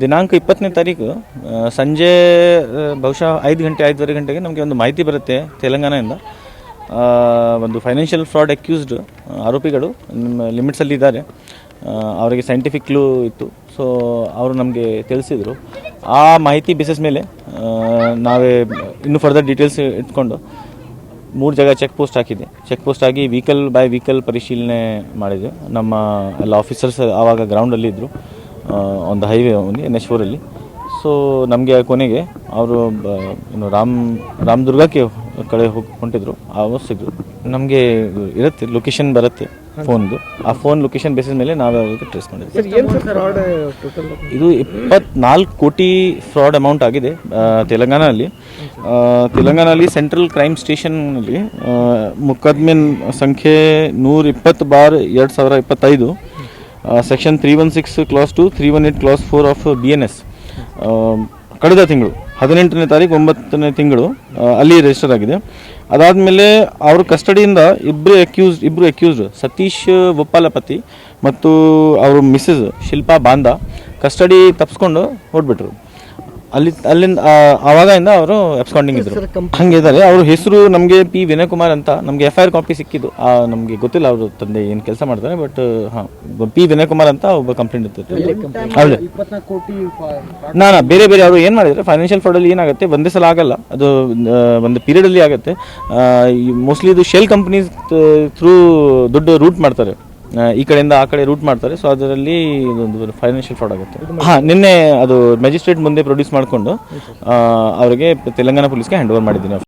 ದಿನಾಂಕ ಇಪ್ಪತ್ತನೇ ತಾರೀಕು ಸಂಜೆ ಬಹುಶಃ ಐದು ಗಂಟೆ, ಐದುವರೆ ಗಂಟೆಗೆ ನಮಗೆ ಒಂದು ಮಾಹಿತಿ ಬರುತ್ತೆ ತೆಲಂಗಾಣದಿಂದ. ಒಂದು ಫೈನಾನ್ಷಿಯಲ್ ಫ್ರಾಡ್ ಅಕ್ಯೂಸ್ಡ್ ಆರೋಪಿಗಳು ನಿಮ್ಮ ಲಿಮಿಟ್ಸಲ್ಲಿ ಇದ್ದಾರೆ. ಅವರಿಗೆ ಸೈಂಟಿಫಿಕ್ ಕ್ಲೂ ಇತ್ತು. ಸೊ ಅವರು ನಮಗೆ ತಿಳಿಸಿದರು. ಆ ಮಾಹಿತಿ ಬೇಸಿಸ್ ಮೇಲೆ ನಾವೇ ಇನ್ನೂ ಫರ್ದರ್ ಡೀಟೇಲ್ಸ್ ಇಟ್ಕೊಂಡು ಮೂರು ಜಾಗ ಚೆಕ್ ಪೋಸ್ಟ್ ಹಾಕಿದೆ ಚೆಕ್ ಪೋಸ್ಟ್ ಆಗಿ ವೀಕಲ್ ಬೈ ವೆಹಿಕಲ್ ಪರಿಶೀಲನೆ ಮಾಡಿದೆ ನಮ್ಮ ಎಲ್ಲ ಆಫೀಸರ್ಸ್ ಆವಾಗ ಗ್ರೌಂಡಲ್ಲಿ ಇದ್ದರು ಒಂದು ಹೈವೇ ಒಂದು ಎನ್ ಎಚ್ ಫೋರಲ್ಲಿ ಸೊ ನಮಗೆ ಕೊನೆಗೆ ಅವರು ಏನು ರಾಮ್ ರಾಮದುರ್ಗಕ್ಕೆ ಕಡೆ ಹೋಗಿ ಹೊಂಟಿದ್ರು ಆವಾಗ ಸಿಗ್ರು ನಮಗೆ ಇರುತ್ತೆ ಲೊಕೇಶನ್ ಬರುತ್ತೆ ಫೋನ್ದು ಆ ಫೋನ್ ಲೊಕೇಶನ್ ಬೇಸಿಸ್ ಮೇಲೆ ನಾವೇ ಅವ್ರಿಗೆ ಟ್ರೇಸ್ ಮಾಡಿದ್ವಿ ಇದು ಇಪ್ಪತ್ನಾಲ್ಕು ಕೋಟಿ ಫ್ರಾಡ್ ಅಮೌಂಟ್ ಆಗಿದೆ ತೆಲಂಗಾಣಲ್ಲಿ. ತೆಲಂಗಾಣದಲ್ಲಿ ಸೆಂಟ್ರಲ್ ಕ್ರೈಮ್ ಸ್ಟೇಷನ್ನಲ್ಲಿ ಮುಕದ್ಮೆ ಸಂಖ್ಯೆ ನೂರ ಇಪ್ಪತ್ತು ಬಾರ್ ಎರಡು ಸಾವಿರ ಇಪ್ಪತ್ತೈದು. Section three one six clause two three one eight clause four of B N S ಕಳೆದ ತಿಂಗಳು, ಹದಿನೆಂಟನೇ ತಾರೀಕು ಒಂಬತ್ತನೇ ತಿಂಗಳು ಅಲ್ಲಿ ರಿಜಿಸ್ಟರ್ ಆಗಿದೆ. ಅದಾದಮೇಲೆ ಅವ್ರ ಕಸ್ಟಡಿಯಿಂದ ಇಬ್ಬರು ಅಕ್ಯೂಸ್ಡ್ ಇಬ್ಬರು ಅಕ್ಯೂಸ್ಡ್ ಸತೀಶ್ ಬೊಪ್ಪಾಲಪತಿ ಮತ್ತು ಅವರು ಮಿಸ್ಸಸ್ ಶಿಲ್ಪಾ ಬಾಂದ ಕಸ್ಟಡಿ ತಪ್ಪಿಸ್ಕೊಂಡು ಹೊರಟ್ಬಿಟ್ರು ಅಲ್ಲಿ ಅಲ್ಲಿಂದ ಆವಾಗ ಆವಾಗಿಂದ ಅವರು ಎಬ್ಸ್ಕೊಂಡಿಂಗ್ ಇದ್ರು. ಹಂಗಿದ್ದಾರೆ. ಅವ್ರ ಹೆಸರು ನಮಗೆ ಪಿ. ವಿನಯ್ ಕುಮಾರ್ ಅಂತ. ನಮಗೆ ಎಫ್ ಐ ಆರ್ ಕಾಪಿ ಸಿಕ್ಕಿದ್ದು. ಆ, ನಮಗೆ ಗೊತ್ತಿಲ್ಲ ಅವರು ತಂದೆ ಏನು ಕೆಲಸ ಮಾಡ್ತಾರೆ ಬಟ್ ಹಾಂ ಪಿ. ವಿನಯ್ ಕುಮಾರ್ ಅಂತ ಒಬ್ಬ ಕಂಪ್ಲೇಂಟ್ ಇರ್ತೈತೆ. ನಾ ನಾ ಬೇರೆ ಬೇರೆ ಅವರು ಏನು ಮಾಡಿದರೆ ಫೈನಾನ್ಷಿಯಲ್ ಫ್ರಾಡಲ್ಲಿ ಏನಾಗುತ್ತೆ ಒಂದೇ ಸಲ ಆಗಲ್ಲ. ಅದು ಒಂದು ಪೀರಿಯಡಲ್ಲಿ ಆಗುತ್ತೆ. ಮೋಸ್ಟ್ಲಿ ಇದು ಶೆಲ್ ಕಂಪ್ನೀಸ್ ಥ್ರೂ ದುಡ್ಡು ರೂಟ್ ಮಾಡ್ತಾರೆ. ಈ ಕಡೆಯಿಂದ ಆ ಕಡೆ ರೂಟ್ ಮಾಡ್ತಾರೆ. ಸೊ ಅದರಲ್ಲಿ ಇದೊಂದು ಫೈನಾನ್ಷಿಯಲ್ ಫ್ರಾಡ್ ಆಗುತ್ತೆ. ಹಾಂ ನಿನ್ನೆ ಅದು ಮ್ಯಾಜಿಸ್ಟ್ರೇಟ್ ಮುಂದೆ ಪ್ರೊಡ್ಯೂಸ್ ಮಾಡಿಕೊಂಡು ಅವರಿಗೆ ತೆಲಂಗಾಣ ಪೊಲೀಸ್ಗೆ ಹ್ಯಾಂಡ್ ಓವರ್ ಮಾಡಿದ್ದೀನಿ.